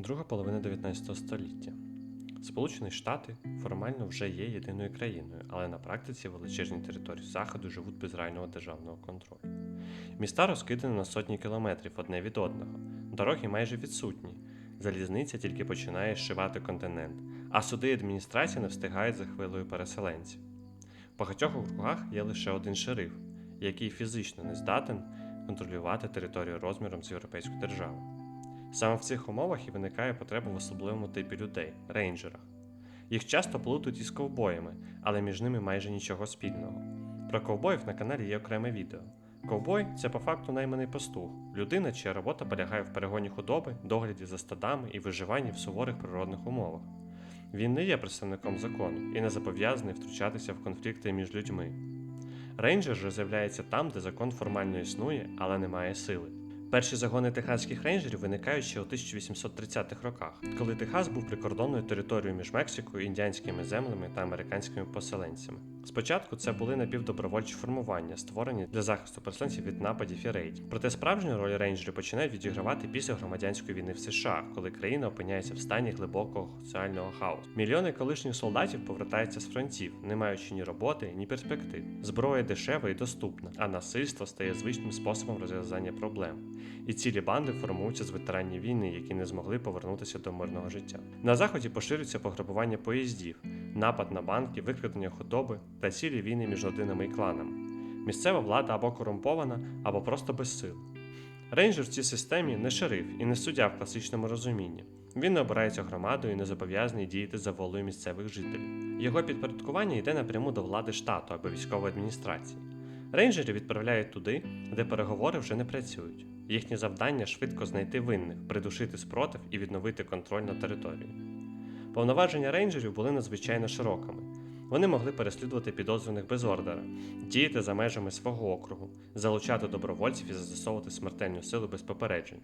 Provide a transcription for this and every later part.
Друга половина 19 століття. Сполучені Штати формально вже є єдиною країною, але на практиці величезні території заходу живуть без реального державного контролю. Міста розкидані на сотні кілометрів одне від одного, дороги майже відсутні. Залізниця тільки починає зшивати континент, а суди і адміністрація не встигають за хвилею переселенців. В багатьох округах є лише один шериф, який фізично не здатен контролювати територію розміром з європейську державу. Саме в цих умовах і виникає потреба в особливому типі людей рейнджерах. Їх часто плутають із ковбоями, але між ними майже нічого спільного. Про ковбоїв на каналі є окреме відео. Ковбой це по факту найманий пастух, людина, чия робота полягає в перегоні худоби, догляді за стадами і виживанні в суворих природних умовах. Він не є представником закону і не зобов'язаний втручатися в конфлікти між людьми. Рейнджер же з'являється там, де закон формально існує, але не має сили. Перші загони техаських рейнджерів виникають ще у 1830-х роках, коли Техас був прикордонною територією між Мексикою, індіанськими землями та американськими поселенцями. Спочатку це були напівдобровольчі формування, створені для захисту переселенців від нападів і рейдів. Проте справжню роль рейнджерів починають відігравати після громадянської війни в США, коли країна опиняється в стані глибокого соціального хаосу. Мільйони колишніх солдатів повертаються з фронтів, не маючи ні роботи, ні перспектив. Зброя дешева і доступна, а насильство стає звичним способом розв'язання проблем. І цілі банди формуються з ветеранів війни, які не змогли повернутися до мирного життя. На заході поширюється пограбування поїздів, напад на банки, викрадення худоби та цілі війни між родинами і кланами. Місцева влада або корумпована, або просто без сил. Рейнджер в цій системі не шериф і не суддя в класичному розумінні. Він не обирається громадою і не зобов'язаний діяти за волею місцевих жителів. Його підпорядкування йде напряму до влади штату або військової адміністрації. Рейнджерів відправляють туди, де переговори вже не працюють. Їхнє завдання швидко знайти винних, придушити спротив і відновити контроль над територією. Повноваження рейнджерів були надзвичайно широкими. Вони могли переслідувати підозрюваних без ордера, діяти за межами свого округу, залучати добровольців і застосовувати смертельну силу без попереджень.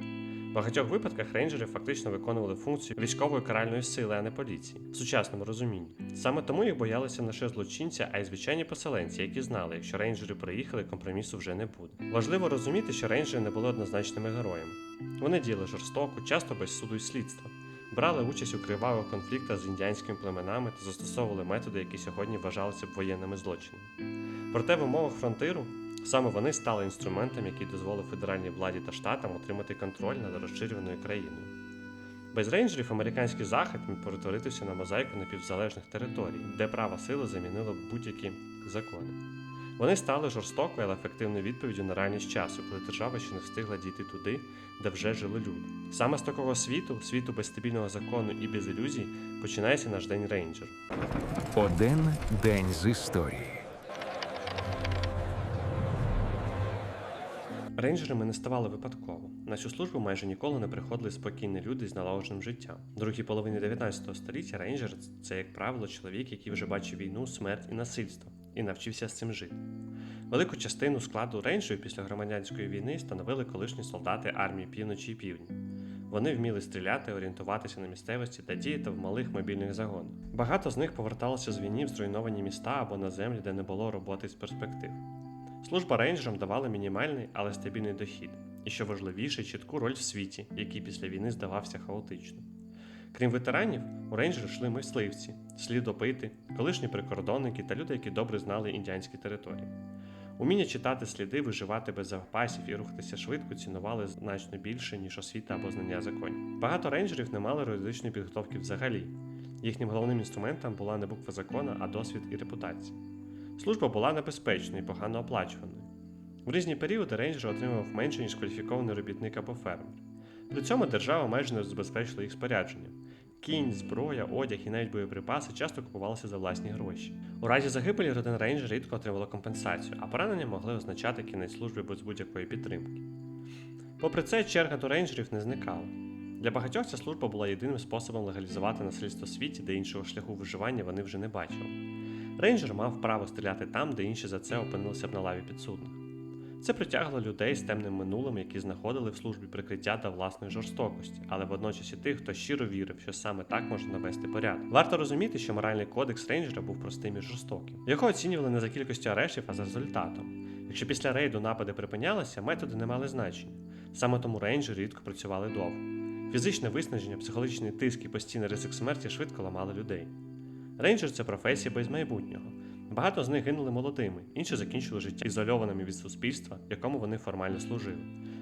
В багатьох випадках рейнджери фактично виконували функцію військової каральної сили, а не поліції, в сучасному розумінні. Саме тому їх боялися не лише злочинці, а й звичайні поселенці, які знали, якщо рейнджери приїхали, компромісу вже не буде. Важливо розуміти, що рейнджери не були однозначними героями. Вони діяли жорстоко, часто без суду і слідства брали участь у кривавих конфліктах з індіанськими племенами та застосовували методи, які сьогодні вважалися б воєнними злочинами. Проте в умовах фронтиру саме вони стали інструментом, який дозволив федеральній владі та штатам отримати контроль над розширюваною країною. Без рейнджерів американський захід міг перетворитися на мозаїку напівзалежних територій, де права сила замінила будь-які закони. Вони стали жорстокою, але ефективною відповіддю на реальність часу, коли держава ще не встигла дійти туди, де вже жили люди. Саме з такого світу, світу без стабільного закону і без ілюзій, починається наш день рейнджер. Один день з історії. Рейнджерами не ставали випадково. На цю службу майже ніколи не приходили спокійні люди з налагодженим життям. В другій половині 19 століття рейнджер це, як правило, чоловік, який вже бачив війну, смерть і насильство, і навчився з цим жити. Велику частину складу рейнджерів після громадянської війни становили колишні солдати армії півночі і півдня. Вони вміли стріляти, орієнтуватися на місцевості та діяти в малих мобільних загонах. Багато з них поверталися з війни в зруйновані міста або на землі, де не було роботи з перспектив. Служба рейнджерам давала мінімальний, але стабільний дохід, і що важливіше, чітку роль в світі, який після війни здавався хаотичним. Крім ветеранів, у рейнджери йшли мисливці, слідопити, колишні прикордонники та люди, які добре знали індіанські території. Уміння читати сліди, виживати без запасів і рухатися швидко цінували значно більше, ніж освіта або знання законів. Багато рейнджерів не мали юридичної підготовки взагалі. Їхнім головним інструментом була не буква закону, а досвід і репутація. Служба була небезпечною і погано оплачуваною. В різні періоди рейнджер отримував менше, ніж кваліфікований робітник або фермер. При цьому держава майже не забезпечила їх спорядженням. Кінь, зброя, одяг і навіть боєприпаси часто купувалися за власні гроші. У разі загибелі родин рейнджер рідко отримала компенсацію, а поранення могли означати кінець служби без будь-якої підтримки. Попри це, черга до рейнджерів не зникала. Для багатьох ця служба була єдиним способом легалізувати насильство світі, де іншого шляху виживання вони вже не бачили. Рейнджер мав право стріляти там, де інші за це опинилися б на лаві підсудних. Це притягувало людей з темним минулим, які знаходили в службі прикриття та власної жорстокості, але водночас і тих, хто щиро вірив, що саме так можна навести порядок. Варто розуміти, що моральний кодекс рейнджера був простим і жорстоким. Його оцінювали не за кількістю арештів, а за результатом. Якщо після рейду напади припинялися, методи не мали значення. Саме тому рейнджери рідко працювали довго. Фізичне виснаження, психологічний тиск і постійний ризик смерті швидко ламали людей. Рейнджер це професія без майбутнього. Багато з них гинули молодими, інші закінчили життя ізольованими від суспільства, якому вони формально служили.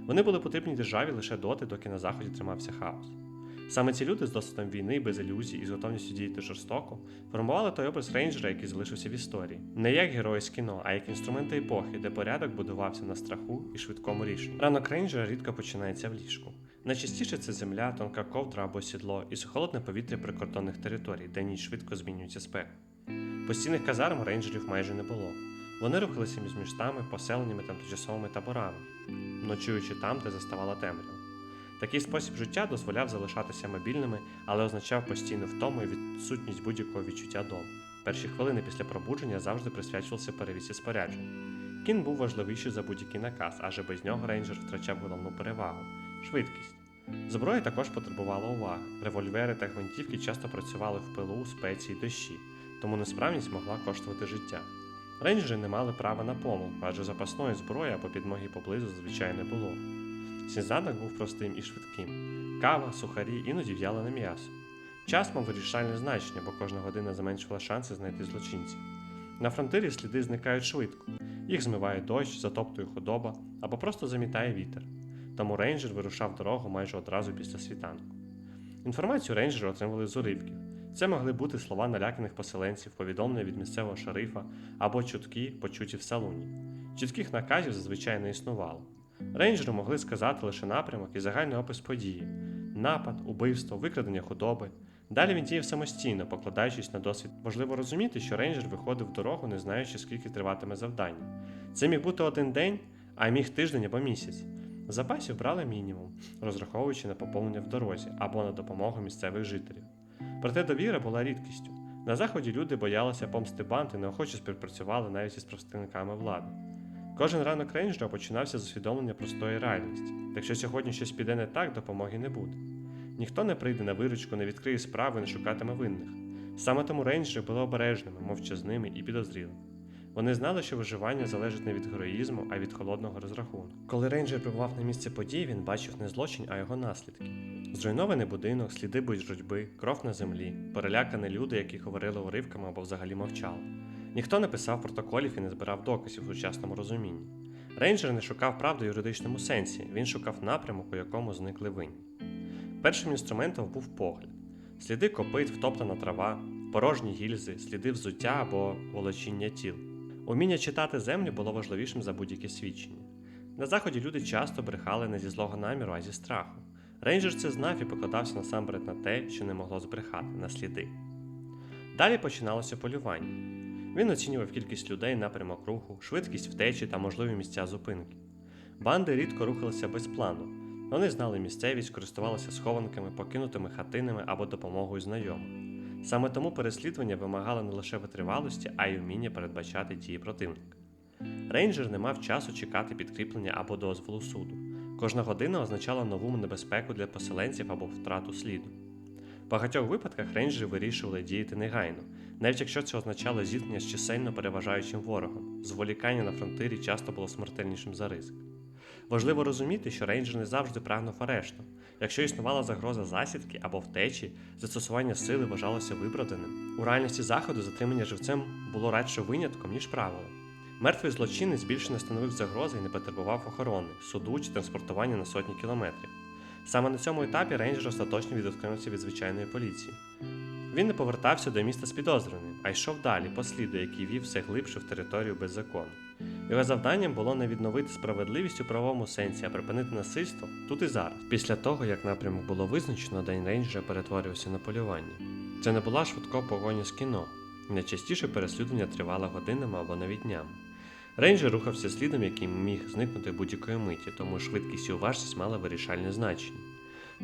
Вони були потрібні державі лише доти, доки на заході тримався хаос. Саме ці люди з досвідом війни, без ілюзій і з готовністю діяти жорстоко формували той образ рейнджера, який залишився в історії, не як герої з кіно, а як інструменти епохи, де порядок будувався на страху і швидкому рішенні. Ранок рейнджера рідко починається в ліжку. Найчастіше це земля, тонка ковдра або сідло і сухолодне повітря прикордонних територій, де ніч швидко змінюється спек. Постійних казарм рейнджерів майже не було. Вони рухалися між містами, поселеннями та тимчасовими таборами, ночуючи там, де заставала темрява. Такий спосіб життя дозволяв залишатися мобільними, але означав постійну втому і відсутність будь-якого відчуття дому. Перші хвилини після пробудження завжди присвячувалися перевісі споряджень. Кін був важливіший за будь-який наказ, адже без нього рейнджер втрачав головну перевагу швидкість. Зброя також потребувала уваги. Револьвери та гвинтівки часто працювали в пилу, спеці й дощі, тому несправність могла коштувати життя. Рейнджери не мали права на помилку, адже запасної зброї або підмоги поблизу зазвичай не було. Сніданок був простим і швидким: кава, сухарі, іноді в'ялене м'ясо. Час мав вирішальне значення, бо кожна година зменшувала шанси знайти злочинців. На фронтирі сліди зникають швидко, їх змиває дощ, затоптує худоба або просто замітає вітер. Тому рейнджер вирушав дорогу майже одразу після світанку. Інформацію рейнджери отримували з уривків. Це могли бути слова наляканих поселенців, повідомлення від місцевого шерифа або чутки, почуті в салуні. Чітких наказів зазвичай не існувало. Рейнджери могли сказати лише напрямок і загальний опис події: напад, убивство, викрадення худоби. Далі він діяв самостійно, покладаючись на досвід. Важливо розуміти, що рейнджер виходив в дорогу, не знаючи, скільки триватиме завдання. Це міг бути один день, а міг тиждень або місяць. Запасів брали мінімум, розраховуючи на поповнення в дорозі або на допомогу місцевих жителів. Проте довіра була рідкістю. На заході люди боялися помсти банд і неохоче співпрацювали навіть із представниками влади. Кожен ранок рейнджера починався з усвідомлення простої реальності. Якщо сьогодні щось піде не так, допомоги не буде. Ніхто не прийде на виручку, не відкриє справи, не шукатиме винних. Саме тому рейнджери були обережними, мовчазними і підозрілими. Вони знали, що виживання залежить не від героїзму, а від холодного розрахунку. Коли рейнджер прибував на місце подій, він бачив не злочин, а його наслідки. Зруйнований будинок, сліди боротьби, кров на землі, перелякані люди, які говорили уривками або взагалі мовчали. Ніхто не писав протоколів і не збирав доказів у сучасному розумінні. Рейнджер не шукав правди в юридичному сенсі, він шукав напрямок, у якому зникли винні. Першим інструментом був погляд: сліди копит, втоптана трава, порожні гільзи, сліди взуття або волочіння тіл. Уміння читати землю було важливішим за будь-які свідчення. На заході люди часто брехали не зі злого наміру, а зі страху. Рейнджер це знав і покладався насамперед на те, що не могло збрехати, на сліди. Далі починалося полювання. Він оцінював кількість людей, напрямок руху, швидкість втечі та можливі місця зупинки. Банди рідко рухалися без плану. Вони знали місцевість, користувалися схованками, покинутими хатинами або допомогою знайомих. Саме тому переслідування вимагало не лише витривалості, а й вміння передбачати дії противника. Рейнджер не мав часу чекати підкріплення або дозволу суду. Кожна година означала нову небезпеку для поселенців або втрату сліду. В багатьох випадках рейнджери вирішували діяти негайно, навіть якщо це означало зіткнення з чисельно переважаючим ворогом. Зволікання на фронтирі часто було смертельнішим за ризик. Важливо розуміти, що рейнджер не завжди прагнув арешту. Якщо існувала загроза засідки або втечі, застосування сили вважалося виправданим. У реальності заходу затримання живцем було радше винятком, ніж правилом. Мертвий злочинець більше не становив загрози і не потребував охорони, суду чи транспортування на сотні кілометрів. Саме на цьому етапі рейнджер остаточно відокремився від звичайної поліції. Він не повертався до міста з підозрюваним, а йшов далі по сліду, який вів все глибше в територію без закону. Його завданням було не відновити справедливість у правовому сенсі, а припинити насильство тут і зараз. Після того, як напрямок було визначено, день рейнджера перетворювався на полювання. Це не була швидко погоня з кіно. Найчастіше переслідування тривало годинами або навіть днями. Рейнджер рухався слідом, який міг зникнути будь-якої миті, тому швидкість і уважність мали вирішальне значення.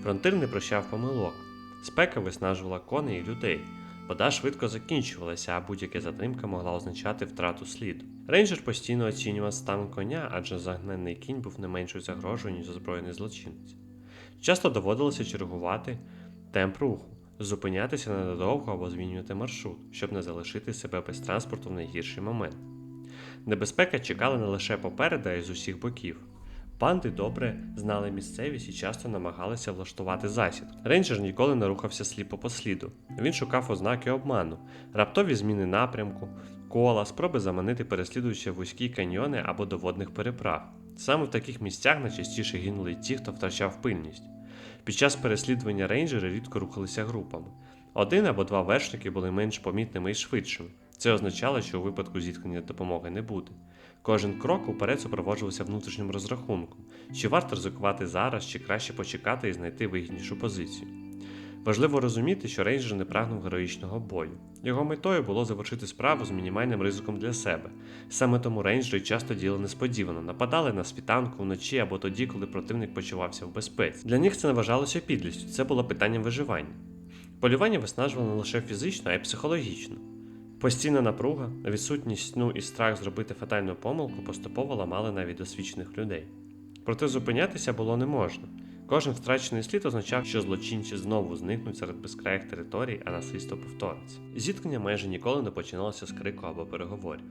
Фронтир не прощав помилок. Спека виснажувала коней і людей. Вода швидко закінчувалася, а будь-яка затримка могла означати втрату сліду. Рейнджер постійно оцінював стан коня, адже загнаний кінь був не меншою загрожою, ніж озброєний злочинець. Часто доводилося чергувати темп руху, зупинятися ненадовго або змінювати маршрут, щоб не залишити себе без транспорту в найгірший момент. Небезпека чекала не лише попереду, а й з усіх боків. Банди добре знали місцевість і часто намагалися влаштувати засід. Рейнджер ніколи не рухався сліпо по сліду. Він шукав ознаки обману, раптові зміни напрямку, кола, спроби заманити переслідуючи вузькі каньйони або до водних переправ. Саме в таких місцях найчастіше гинули ті, хто втрачав пильність. Під час переслідування рейнджери рідко рухалися групами. Один або два вершники були менш помітними і швидшими. Це означало, що у випадку зіткнення допомоги не буде. Кожен крок уперед супроводжувався внутрішнім розрахунком, чи варто ризикувати зараз, чи краще почекати і знайти вигіднішу позицію. Важливо розуміти, що рейнджер не прагнув героїчного бою. Його метою було завершити справу з мінімальним ризиком для себе. Саме тому рейнджери часто діяли несподівано, нападали на світанку вночі або тоді, коли противник почувався в безпеці. Для них це не вважалося підлістю, це було питанням виживання. Полювання виснажувало не лише фізично, а й психологічно. Постійна напруга, відсутність сну і страх зробити фатальну помилку поступово ламали навіть досвідчених людей. Проте зупинятися було не можна. Кожен втрачений слід означав, що злочинці знову зникнуть серед безкраїх територій, а насильство повториться. Зіткнення майже ніколи не починалося з крику або переговорів.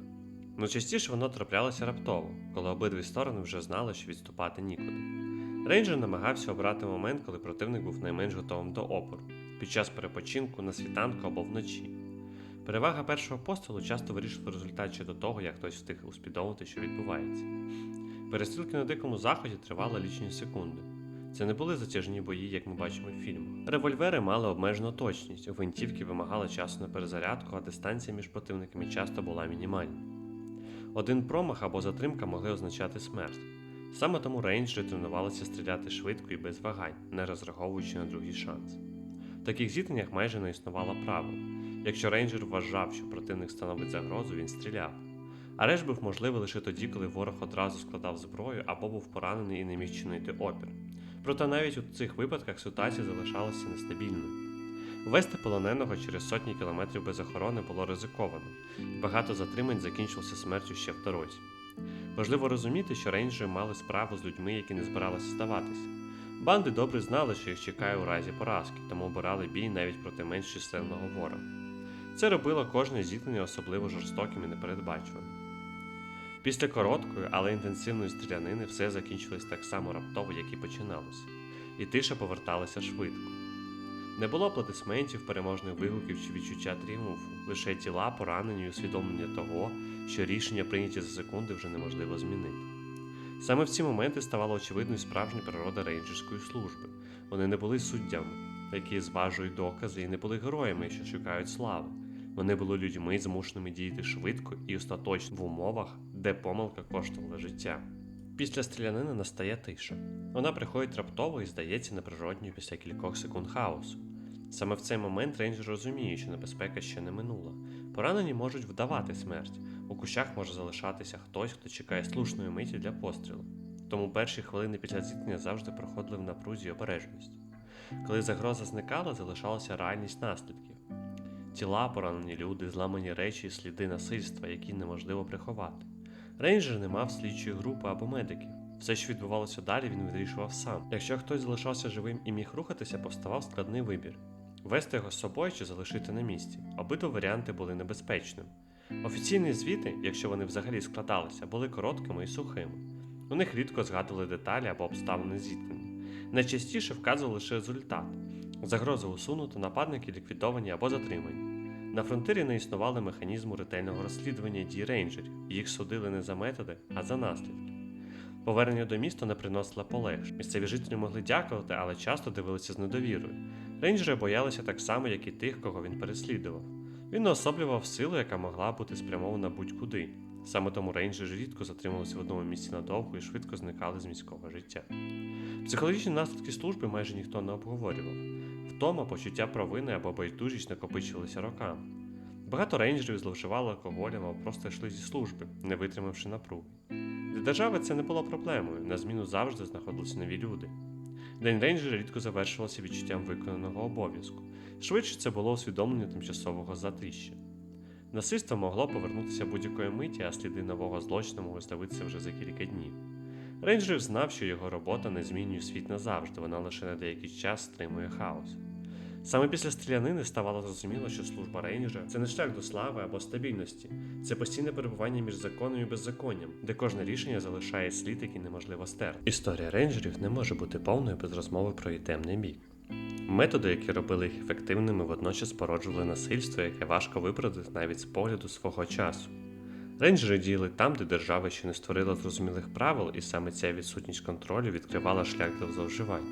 Но частіше воно траплялося раптово, коли обидві сторони вже знали, що відступати нікуди. Рейнджер намагався обрати момент, коли противник був найменш готовим до опору під час перепочинку на світанку або вночі. Перевага першого пострілу часто вирішила результат ще до того, як хтось встиг усвідомити, що відбувається. Перестрілки на дикому заході тривали лічні секунди. Це не були затяжні бої, як ми бачимо в фільмах. Револьвери мали обмежену точність, гвинтівки вимагали часу на перезарядку, а дистанція між противниками часто була мінімальна. Один промах або затримка могли означати смерть. Саме тому рейнджери тренувалися стріляти швидко і без вагань, не розраховуючи на другий шанс. В таких зіткненнях майже не існувало правил. Якщо рейнджер вважав, що противник становить загрозу, він стріляв. Арешт був можливий лише тоді, коли ворог одразу складав зброю або був поранений і не міг чинити опір. Проте навіть у цих випадках ситуація залишалася нестабільною. Вести полоненого через сотні кілометрів без охорони було ризиковано, і багато затримань закінчилося смертю ще в дорозі. Важливо розуміти, що рейнджери мали справу з людьми, які не збиралися здаватися. Банди добре знали, що їх чекає у разі поразки, тому обирали бій навіть проти менш численного ворога. Це робило кожне зіткнення особливо жорстоким і непередбачуваним. Після короткої, але інтенсивної стрілянини все закінчилось так само раптово, як і починалося, і тиша поверталася швидко. Не було аплодисментів, переможних вигуків чи відчуття тріумфу, лише тіла, поранені і усвідомлення того, що рішення, прийняті за секунди, вже неможливо змінити. Саме в ці моменти ставала очевидною справжня природа рейнджерської служби. Вони не були суддями, які зважують докази, і не були героями, що шукають слави. Вони були людьми, змушеними діяти швидко і остаточно в умовах, де помилка коштувала життя. Після стрілянини настає тиша. Вона приходить раптово і здається неприродньою після кількох секунд хаосу. Саме в цей момент рейнджер розуміє, що небезпека ще не минула. Поранені можуть вдавати смерть. У кущах може залишатися хтось, хто чекає слушної миті для пострілу. Тому перші хвилини після зіткнення завжди проходили в напрузі і обережності. Коли загроза зникала, залишалася реальність наслідків. Тіла, поранені люди, зламані речі сліди насильства, які неможливо приховати. Рейнджер не мав слідчої групи або медиків. Все, що відбувалося далі, він вирішував сам. Якщо хтось залишався живим і міг рухатися, повставав складний вибір: вести його з собою чи залишити на місці. Обидва варіанти були небезпечними. Офіційні звіти, якщо вони взагалі складалися, були короткими і сухими. У них рідко згадували деталі або обставини зіткнення. Найчастіше вказували лише результат: загроза усунута, нападники ліквідовані або затримані. На фронтирі не існували механізму ретельного розслідування дій рейнджерів, їх судили не за методи, а за наслідки. Повернення до міста не приносило полегш. Місцеві жителі могли дякувати, але часто дивилися з недовірою. Рейнджери боялися так само, як і тих, кого він переслідував. Він уособлював силу, яка могла бути спрямована будь-куди. Саме тому рейнджери рідко затримувалися в одному місці надовго і швидко зникали з міського життя. Психологічні наслідки служби майже ніхто не обговорював. Втома, почуття провини або байдужість накопичувалися роками. Багато рейнджерів зловживали алкоголем або просто йшли зі служби, не витримавши напруги. Для держави це не було проблемою, на зміну завжди знаходилися нові люди. День рейнджера рідко завершувався відчуттям виконаного обов'язку. Швидше це було усвідомлення тимчасового затища. Насильство могло повернутися будь-якої миті, а сліди нового злочину могли з'явитися вже за кілька днів. Рейнджер знав, що його робота не змінює світ назавжди, вона лише на деякий час стримує хаос. Саме після стрілянини ставало зрозуміло, що служба рейнджера це не шлях до слави або стабільності, це постійне перебування між законом і беззаконням, де кожне рішення залишає слід, який неможливо стерти. Історія рейнджерів не може бути повною без розмови про її темний бік. Методи, які робили їх ефективними, водночас породжували насильство, яке важко виправдати навіть з погляду свого часу. Рейнджери діяли там, де держава ще не створила зрозумілих правил, і саме ця відсутність контролю відкривала шлях для зловживань.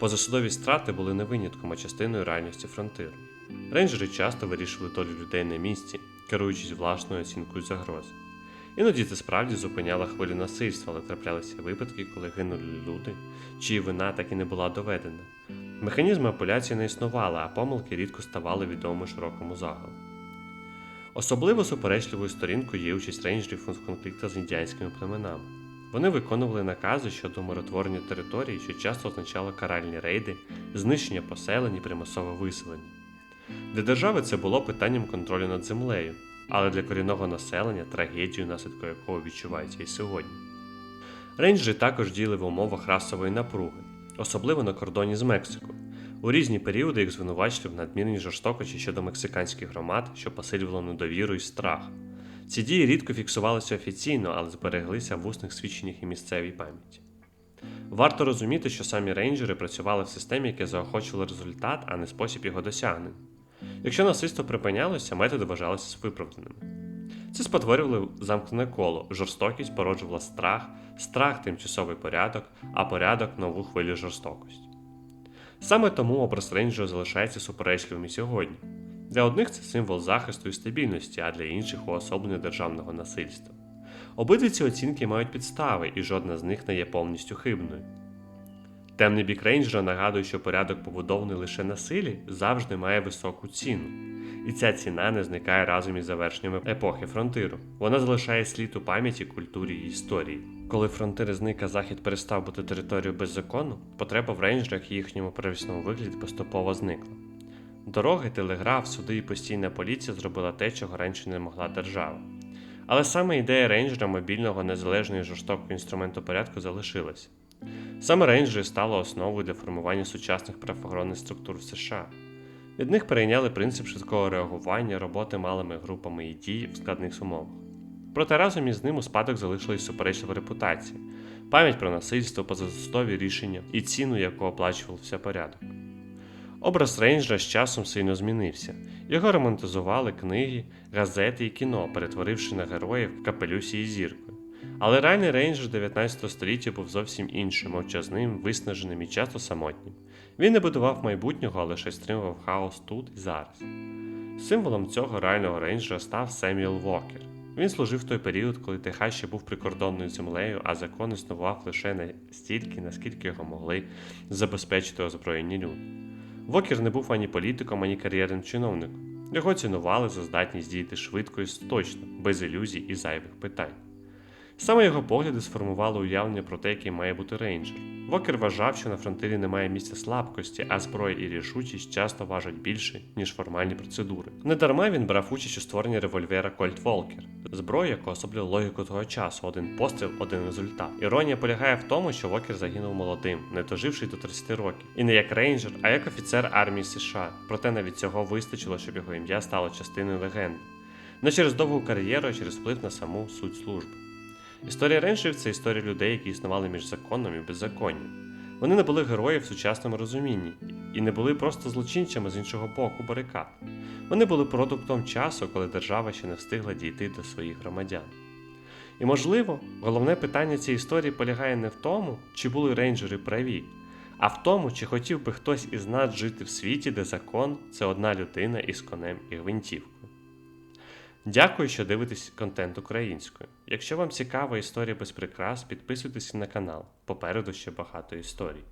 Позасудові страти були не винятком, а частиною реальності фронтиру. Рейнджери часто вирішували долю людей на місці, керуючись власною оцінкою загрози. Іноді це справді зупиняло хвилю насильства, але траплялися випадки, коли гинули люди, чиї вина так і не була доведена. Механізми апеляції не існували, а помилки рідко ставали відомими широкому загалу. Особливо суперечливою сторінкою є участь рейнджерів в конфліктах з індіанськими племенами. Вони виконували накази щодо миротворення території, що часто означало каральні рейди, знищення поселень і примусове виселення. Для держави це було питанням контролю над землею, але для корінного населення трагедію, наслідку якого відчувається і сьогодні. Рейнджери також діяли в умовах расової напруги, особливо на кордоні з Мексикою. У різні періоди їх звинувачували в надмірній жорстокості щодо мексиканських громад, що посилювало недовіру і страх. Ці дії рідко фіксувалися офіційно, але збереглися в усних свідченнях і місцевій пам'яті. Варто розуміти, що самі рейнджери працювали в системі, яка заохочувала результат, а не спосіб його досягнення. Якщо насильство припинялося, методи вважалися виправданими. Це спотворювало замкнене коло, жорстокість породжувала страх, страх тимчасовий порядок, а порядок нову хвилю жорстокості. Саме тому образ рейнджера залишається суперечливим і сьогодні. Для одних це символ захисту і стабільності, а для інших уособлення державного насильства. Обидві ці оцінки мають підстави, і жодна з них не є повністю хибною. Темний бік рейнджера нагадує, що порядок, побудований лише на силі, завжди має високу ціну. І ця ціна не зникає разом із завершенням епохи фронтиру. Вона залишає слід у пам'яті, культурі і історії. Коли фронтири зник, а захід перестав бути територією без закону, потреба в рейнджерах і їхньому первісному вигляді поступово зникла. Дороги, телеграф, суди і постійна поліція зробила те, чого раніше не могла держава. Але саме ідея рейнджера мобільного незалежного і жорстокого інструменту порядку залишилася. Саме рейнджери стали основою для формування сучасних правоохоронних структур в США. Від них перейняли принцип швидкого реагування, роботи малими групами і дій в складних умовах. Проте разом із ним у спадок залишилась суперечлива репутація, пам'ять про насильство, позасудові рішення і ціну, яку оплачувався порядок. Образ рейнджера з часом сильно змінився. Його романтизували книги, газети і кіно, перетворивши на героїв капелюсі і зіркою. Але реальний рейнджер 19 століття був зовсім іншим, мовчазним, виснаженим і часто самотнім. Він не будував майбутнього, а лише стримував хаос тут і зараз. Символом цього реального рейнджера став Семюел Вокер. Він служив в той період, коли Техас ще був прикордонною землею, а закон існував лише настільки, наскільки його могли забезпечити озброєні люди. Вокер не був ані політиком, ані кар'єрним чиновником. Його цінували за здатність діяти швидко і точно, без ілюзій і зайвих питань. Саме його погляди сформували уявлення про те, який має бути рейнджер. Вокер вважав, що на фронтирі немає місця слабкості, а зброя і рішучість часто важать більше, ніж формальні процедури. Недарма він брав участь у створенні револьвера Colt Walker, зброю, яка особлює логіку того часу: один постріл, один результат. Іронія полягає в тому, що Вокер загинув молодим, не доживши до 30 років, і не як рейнджер, а як офіцер армії США. Проте навіть цього вистачило, щоб його ім'я стало частиною легенди. Не через довгу кар'єру, а через вплив на саму суть служби. Історія рейнджерів це історія людей, які існували між законом і беззаконням. Вони не були герої в сучасному розумінні і не були просто злочинцями з іншого боку барикад. Вони були продуктом часу, коли держава ще не встигла дійти до своїх громадян. І можливо, головне питання цієї історії полягає не в тому, чи були рейнджери праві, а в тому, чи хотів би хтось із нас жити в світі, де закон це одна людина із конем і гвинтівкою. Дякую, що дивитесь контент українською. Якщо вам цікава історія без прикрас, підписуйтесь на канал. Попереду ще багато історій.